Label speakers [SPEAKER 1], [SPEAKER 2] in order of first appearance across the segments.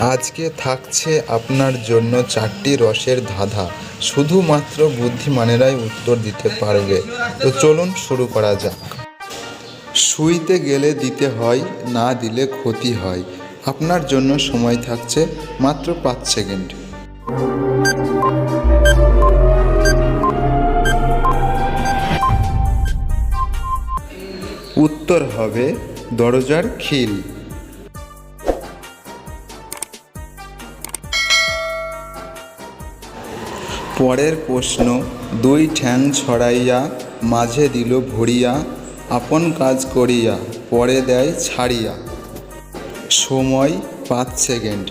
[SPEAKER 1] আজকে থাকছে আপনার জন্য চারটি রসের ধাঁধা। শুধুমাত্র বুদ্ধিমানেরাই উত্তর দিতে পারবে। তো চলুন শুরু করা যাক। শুইতে গেলে দিতে হয়, না দিলে ক্ষতি হয়। আপনার জন্য সময় থাকছে মাত্র পাঁচ সেকেন্ড। উত্তর হবে দরজার খিল। পরের প্রশ্ন, দুই ঠ্যাং ছড়াইয়া, মাঝে দিল ভরিয়া, আপন কাজ করিয়া, পরে দেয় ছাড়িয়া। সময়, পাঁচ সেকেন্ড।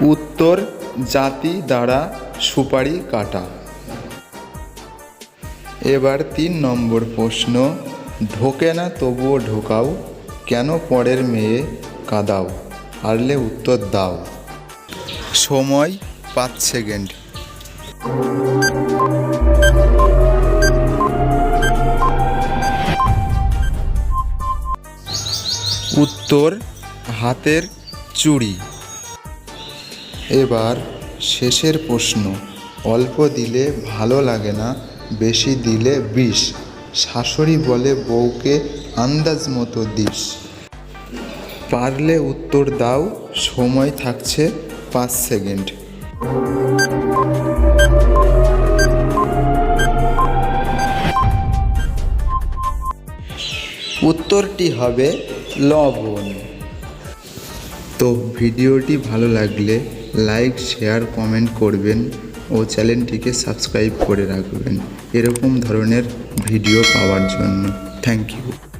[SPEAKER 1] উত্তর, জাতি দ্বারা সুপারি কাটা। এবার তিন নম্বর প্রশ্ন, ঢোকে না তবুও ঢোকাও? কেন পরের মেয়ে কাদাও? পারলে উত্তর দাও। সময় পাঁচ সেকেন্ড। উত্তর, হাতের চুড়ি। এবার শেষের প্রশ্ন। অল্প দিলে ভালো লাগে না, বেশি দিলে বিষ। শাশুড়ি বলে বউকে আন্দাজ মতো দিস। পারলে উত্তর দাও, সময় থাকছে পাঁচ সেকেন্ড। উত্তরটি হবে লবণ। তো ভিডিওটি ভালো লাগলে লাইক, শেয়ার, কমেন্ট করবেন ও চ্যানেলটিকে সাবস্ক্রাইব করে রাখবেন। এরকম ধরনের ভিডিও পাওয়ার জন্য। Thank you.